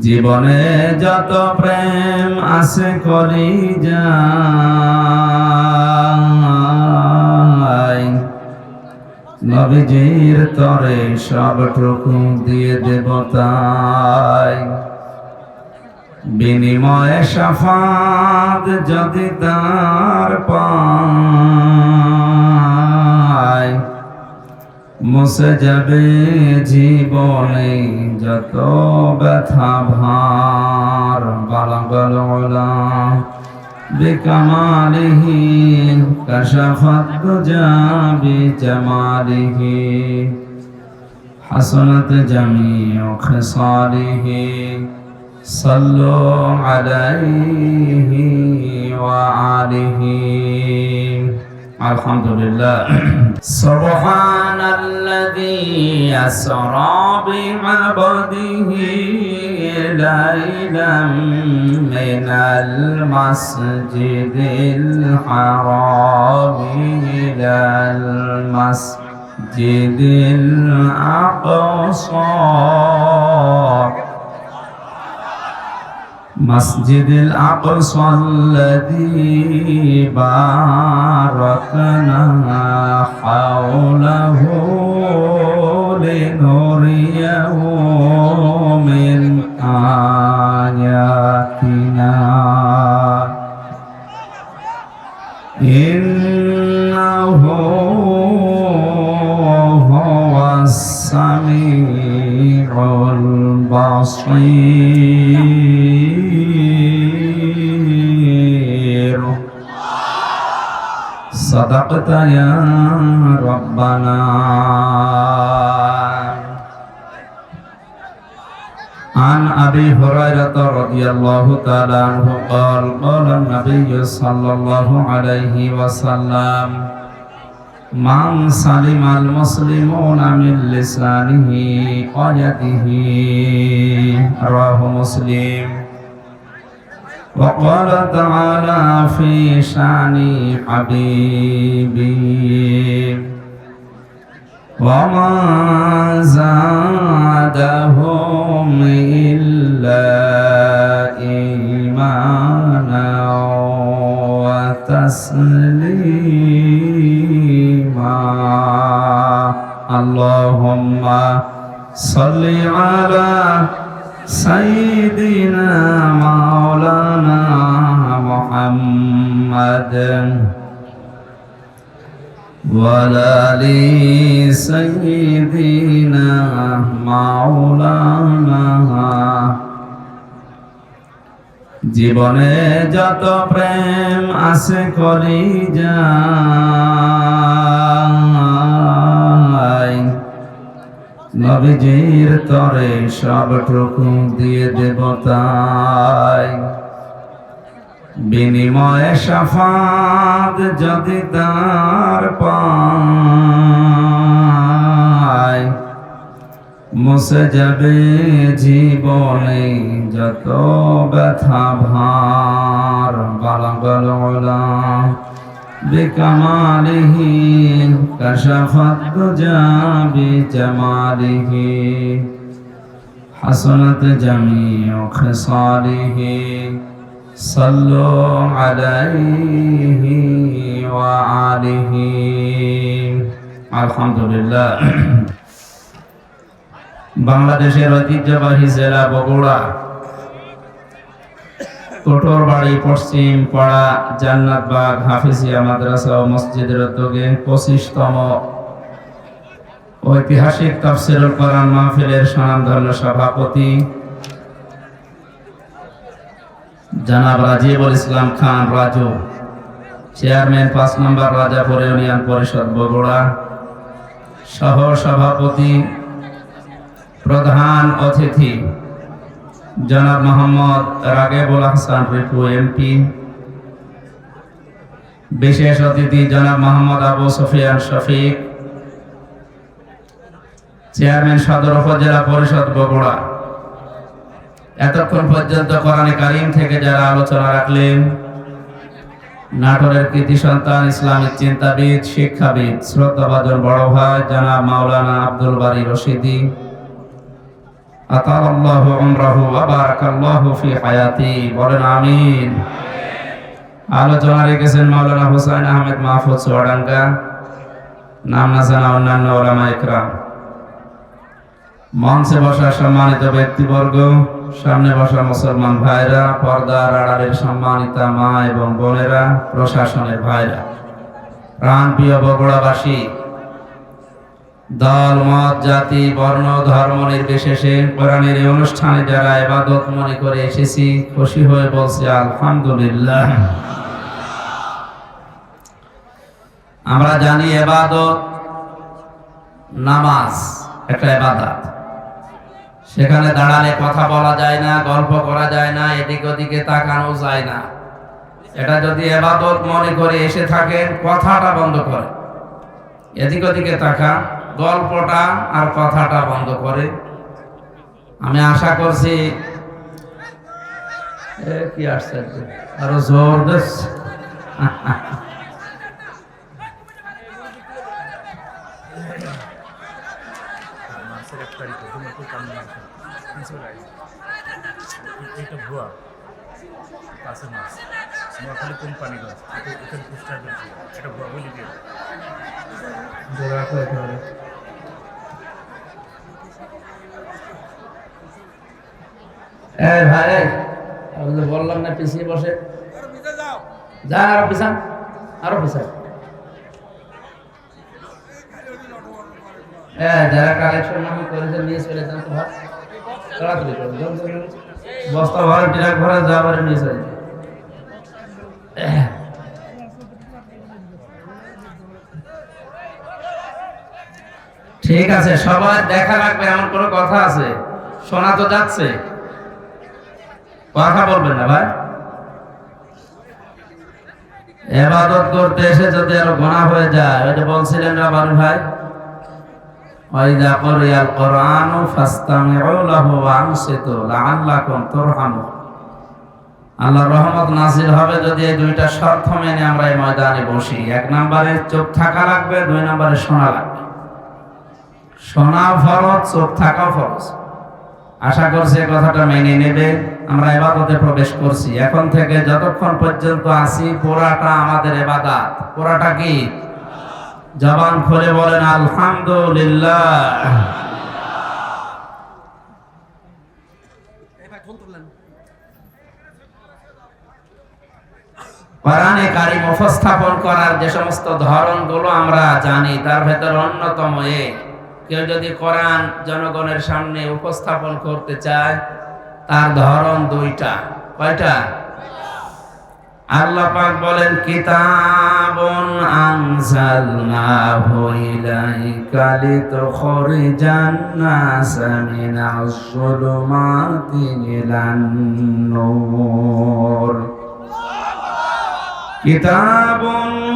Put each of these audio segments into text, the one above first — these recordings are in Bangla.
জীবনে যত প্রেম আছে করি যাই নবীজির তরে সবটুকু দিয়ে দেবতাই বিনিময়ে সাফাত যদি তার পায় মুছে যাবে জীবনে যত ব্যথা ভার বালাগল بكماله كشف الدجى بجماله حسنت جميع خصاله صلوا عليه وآله الحمد لله سبحان الذي أسرى بعبده ليلا من المسجد الحرام إلى المسجد الأقصى. مسجد الأقصى الذي باركنا حوله. صدقت يا ربنا عن أبي هريرة رضي الله تعالى عنه قال قال النبي صلى الله عليه وسلم من سلم المسلمون من لسانه ويده رواه مسلم وقال تعالى في شأن حبيبي. وما زادهم إلا إيمانا وتسليما. اللهم صل على سيدنا مولانا محمد ولا لي سيدنا مولانا জীবনে যত প্রেম আছে করি যাই নবীজির তরে সবটুকু দিয়ে দেবতাই। বিনিময়ে সাফাত যদি তার পায়, মুছে যাবে জীবনে যত ব্যথা ভার, বালাগল بكماله كشف الدجى بجماله حسنت جميع خصاله صلوا عليه وآله الحمد لله বাংলাদেশের ঐতিহ্যবাহী জেলা বগুড়া কোটর বাড়ি, পশ্চিম পাড়া জান্নাতবাগ হাফিজিয়া মাদ্রাসা ও মসজিদের উদ্যোগে পঁচিশতম ঐতিহাসিক তাফসিরুল কোরআন মাহফিলের স্বনামধন্য সভাপতি জানাব রাজিবুল ইসলাম খান রাজু, চেয়ারম্যান পাঁচ নম্বর রাজাপুর ইউনিয়ন পরিষদ বগুড়া সহ সভাপতি প্রধান অতিথি জনাব মোহাম্মদ রাগেবুল হাসান রিপু এমপি বিশেষ অতিথি জনাব মোহাম্মদ আবু সফিয়ান শফিক, চেয়ারম্যান সদর উপজেলা পরিষদ বগুড়া। এতক্ষণ পর্যন্ত কোরআনে কারিম থেকে যারা আলোচনা রাখলেন, নাটোরের কৃতি সন্তান ইসলামিক চিন্তাবিদ, শিক্ষাবিদ, শ্রদ্ধাভাজন বড় ভাই জানা মাওলানা আব্দুল বাড়ি রশিদি আতালাল্লাহু উমরাহু ওয়া বারাকাল্লাহু ফি হায়াতি। বলেন আমিন। আলোচনা রেখেছেন মাওলানা হুসাইন আহমেদ মাহফুজ চুয়াডাঙ্গা। নাম না জানা অন্যান্য ওলামা ইকরাম। মঞ্চে বসা সম্মানিত ব্যক্তিবর্গ, সামনে বসা মুসলমান ভাইরা, পর্দার আড়ালের সম্মানিতা মা এবং বোনেরা, প্রশাসনের ভাইরা। প্রাণ প্রিয় বগুড়াবাসী দল মত, জাতি, বর্ণ, ধর্ম নির্বিশেষে কোরআনের এই অনুষ্ঠানে যারা এবাদত মনে করে এসেছি, খুশি হয়ে বলছি, আলহামদুলিল্লাহ। আমরা জানি এবাদত নামাজ একটা এবাদত সেখানে দাঁড়ালে কথা বলা যায় না, গল্প করা যায় না, এদিক ওদিকে তাকানো যায় না। এটা যদি এবাদত মনে করে এসে থাকেন কথাটা বন্ধ করে। এদিক ওদিকে তাকা গল্পটা আর কথাটা বন্ধ করে। আমি আশা করছি এ কি আশ্চর্য আরও কাছে কোম্পানিগঞ্জ এটা ভুয়া বলি দিয়ে। এই ভাই। আমি তো বললাম না পিছিয়ে বসে। যা আরও পিছান আরও পিছান হ্যাঁ যারা কালেকশন নামে করেছে নিয়ে চলে যান তো ভাই। তাড়াতাড়ি করুন বস্তা ভরে ট্রাক ভরে যা ভরে নিয়ে চলে ঠিক আছে সবাই দেখা লাগবে এমন কোনো কথা আছে? শোনা তো যাচ্ছে। কথা বলবেন না, ভাই। এবাদত করতে এসে যদি আরও গোনা হয়ে যায়, ওই যে বলছিলেন রাবার ভাই, ওয়াইদা রহমত নাজিল হবে যদি এই দুইটা শর্ত মেনে আমরা এই ময়দানে বসি। এক নম্বরে চোখ থাকা লাগবে, দুই নম্বরে শোনা লাগবে। শোনা ফরজ চোখ থাকাও ফরজ। আশা করছি কথাটা মেনে নেবে। আমরা এবাদতে প্রবেশ করছি। এখন থেকে যতক্ষণ পর্যন্ত আসি পোড়াটা আমাদের এবাদাত। পোড়াটা কি? জবান খুলে বলেন, আলহামদুলিল্লাহ। কোরআনে কারিম উপস্থাপন করার যে সমস্ত ধরনগুলো আমরা জানি, তার ভেতর অন্যতম এ। কেউ যদি কোরআন জনগণের সামনে উপস্থাপন করতে চায় তার ধরন দুইটা। কয়টা? আল্লাহ পাক বলেন, কিতাবুন আনজালনাহু ইলাইকা লিতুখরিজান নাস না যুলুমাতি ইলান নূর। كتاب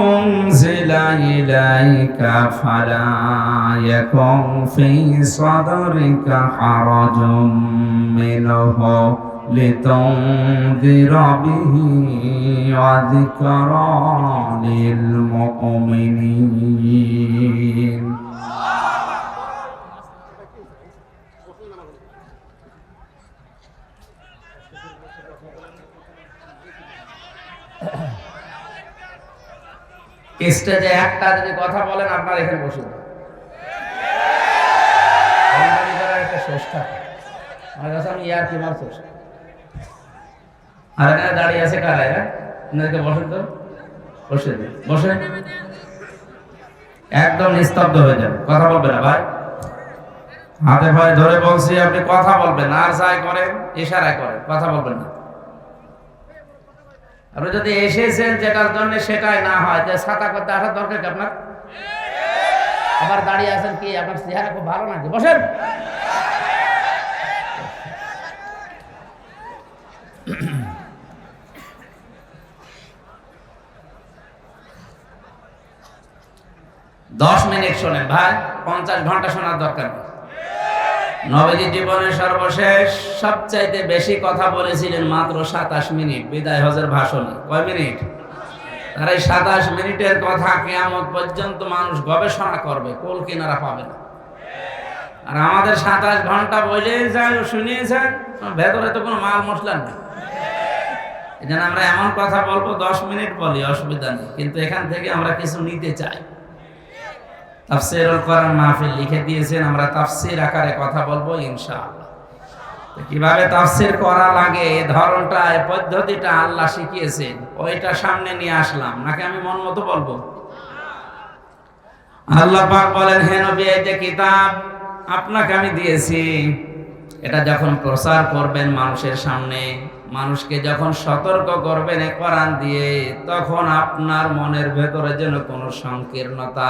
أنزل إليك فلا يكن في صدرك حرج منه لتنذر به وذكرى للمؤمنين স্টেজে একটা যদি কথা বলেন, আপনার এখানে আর দাঁড়িয়ে আছে আপনাদেরকে বসে বসে। একদম নিস্তব্ধ হয়ে যাবে কথা ভাই। ভাই ধরে বলছি, আপনি কথা বলবেন। আর যাই করেন, ইশারায় করেন। কথা বলবেন না। আপনি যদি এসেছেন যেটার জন্য সেটাই না হয়, যে ছাতা করতে আসার দরকার কি আপনার? আবার দাঁড়িয়ে আছেন কি? আপনার চেহারা খুব ভালো নাকি? বসেন। দশ মিনিট শোনেন ভাই, পঞ্চাশ ঘণ্টা শোনার দরকার নেই। নবীজি জীবনের সর্বশেষ সবচাইতে বেশি কথা বলেছিলেন মাত্র সাতাশ মিনিট। বিদায় হজের ভাষণে। কয় মিনিট? আর এই সাতাশ মিনিটের কথা কেয়ামত পর্যন্ত মানুষ গবেষণা করবে, কোল কিনারা পাবে না। আর আমাদের সাতাশ ঘণ্টা বলে যায় শুনিয়ে যায় ভেতরে তো কোনো মাল মশলা নেই। এই আমরা এমন কথা বলব, দশ মিনিট বলি, অসুবিধা নেই। কিন্তু এখান থেকে আমরা কিছু নিতে চাই। তাফসিরুল কোরআন মাহফিল লিখে দিয়েছেন, আমরা তাফসির আকারে কথা বলব ইনশাআল্লাহ। কীভাবে তাফসির করা লাগে, এই ধরনটা, এই পদ্ধতিটা আল্লাহ শিখিয়েছেন, ওইটা সামনে নিয়ে আসলাম। নাকি আমি মন মতো বলব? আল্লাহ পাক বলেন, হে নবী, এই যে কিতাব আপনাকে আমি দিয়েছি, এটা যখন প্রচার করবেন মানুষের সামনে, মানুষকে যখন সতর্ক করবেন এ কোরআন দিয়ে, তখন আপনার মনের ভেতরে যেন কোনো সংকীর্ণতা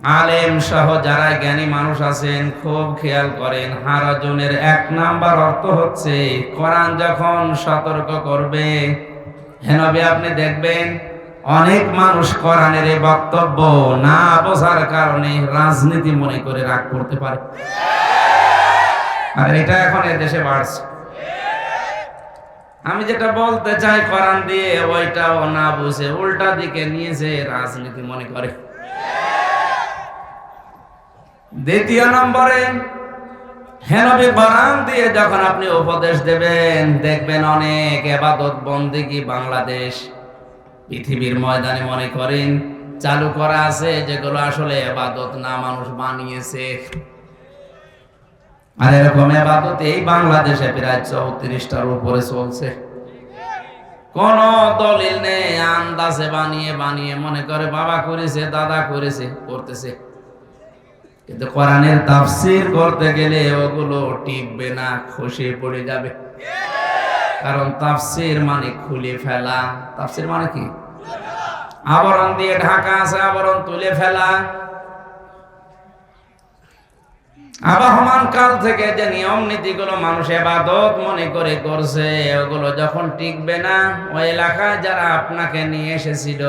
আলেম সহ যারা জ্ঞানী মানুষ আছেন, খুব খেয়াল করেন হারাজনের এক নাম্বার অর্থ হচ্ছে, কোরআন যখন সতর্ক করবে হেনবে আপনি দেখবেন অনেক মানুষ কোরআনের এই বক্তব্য না বোঝার কারণে রাজনীতি মনে করে রাগ করতে পারে। আর এটা এখন দেশে বাড়ছে। আমি যেটা বলতে চাই, কোরআন দিয়ে ওইটাও না বুঝে, উল্টা দিকে নিয়েছে রাজনীতি মনে করে। দ্বিতীয় নম্বরে হেনবি কোরআন দিয়ে যখন আপনি উপদেশ দেবেন, দেখবেন অনেক এবাদত বন্দিগি বাংলাদেশ পৃথিবীর ময়দানে মনে করেন চালু করা আছে, যেগুলো আসলে এবাদত না, মানুষ বানিয়েছে। আর এরকম এবাদত এই বাংলাদেশে প্রায় চৌত্রিশটার উপরে চলছে। কোন দলিল নেই, আন্দাজে বানিয়ে বানিয়ে মনে করে বাবা করেছে, দাদা করেছে, করতেছে। কিন্তু কোরআনের তাফসির করতে গেলে ওগুলো টিকবে না খসে পড়ে যাবে। কারণ তাফসির মানে খুলে ফেলা। তাফসির মানে কি? আবরণ দিয়ে ঢাকা আছে, আবরণ তুলে ফেলা। আবহমান কাল থেকে যে নিয়ম নীতিগুলো মানুষ এবাদত মনে করে করছে, ওগুলো যখন টিকবে না, ওই এলাকায় যারা আপনাকে নিয়ে এসেছিল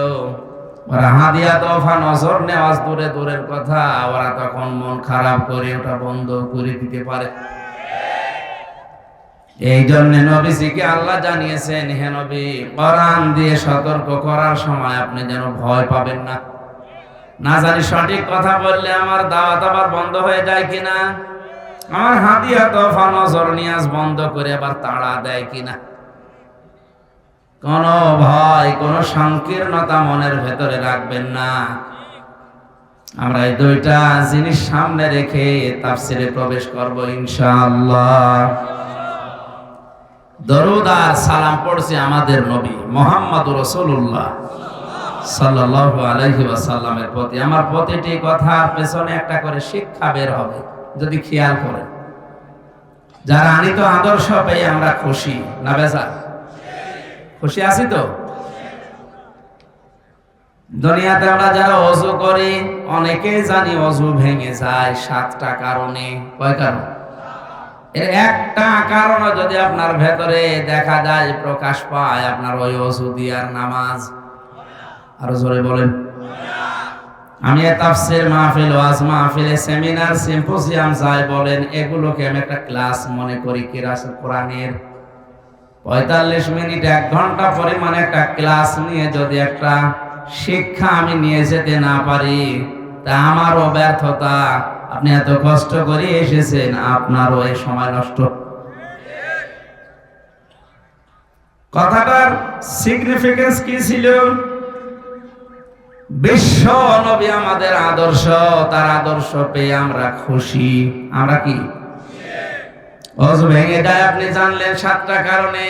ওরা হাদিয়া তোফা নজর নেওয়াজ দূরে দূরের কথা, ওরা তখন মন খারাপ করে ওটা বন্ধ করে দিতে পারে। এই জন্য নবীজিকে আল্লাহ জানিয়েছেন, হে নবী, কোরআন দিয়ে সতর্ক করার সময় আপনি যেন ভয় পাবেন না। না জানি সঠিক কথা বললে আমার দাওয়াত আবার বন্ধ হয়ে যায় কিনা? আমার হাতিয়া তোফা নজর নিয়াজ বন্ধ করে আবার তাড়া দেয় কিনা? কোন ভয়, কোন সংকীর্ণতা মনের ভেতরে রাখবেন না। আমরা এই দুইটা জিনিস সামনে রেখে তাফসিরে প্রবেশ করব ইনশাআল্লাহ। দরুদ আর সালাম পড়ছে আমাদের নবী মোহাম্মদ রসুল্লাহ সাল্লাল্লাহু আলাইহি ওয়াসাল্লামের প্রতি। আমার প্রতিটি কথার পেছনে একটা করে শিক্ষা বের হবে, যদি খেয়াল করে যারা আনিত আদর্শ পেয়ে আমরা খুশি, না বেজা খুশি আছি তো? দুনিয়াতে আমরা যারা অজু করি, অনেকেই জানি অজু ভেঙে যায় সাতটা কারণে। কয় কারণ? এর একটা কারণ যদি আপনার ভেতরে দেখা যায়, প্রকাশ পায়, আপনার ওই অজু দিয়ার নামাজ। আরও জোরে বলেন। আমি তাফসির মাহফিল ওয়াজ মাহফিলে সেমিনার সিম্পোজিয়াম যাই বলেন, এগুলোকে আমি একটা ক্লাস মনে করি, কিরাস কোরআনের। পঁয়তাল্লিশ মিনিট, এক ঘণ্টা পরিমাণ একটা ক্লাস নিয়ে যদি একটা শিক্ষা আমি নিয়ে যেতে না পারি, তা আমারও ব্যর্থতা। আপনি এত কষ্ট করে এসেছেন, আপনারও এই সময় নষ্ট। কথাটার সিগনিফিকেন্স কি ছিল? বিশ্ব নবী আমাদের আদর্শ, তার আদর্শ পেয়ে আমরা খুশি। আমরা কি? ভেঙে যায় আপনি জানলেন সাতটা কারণে।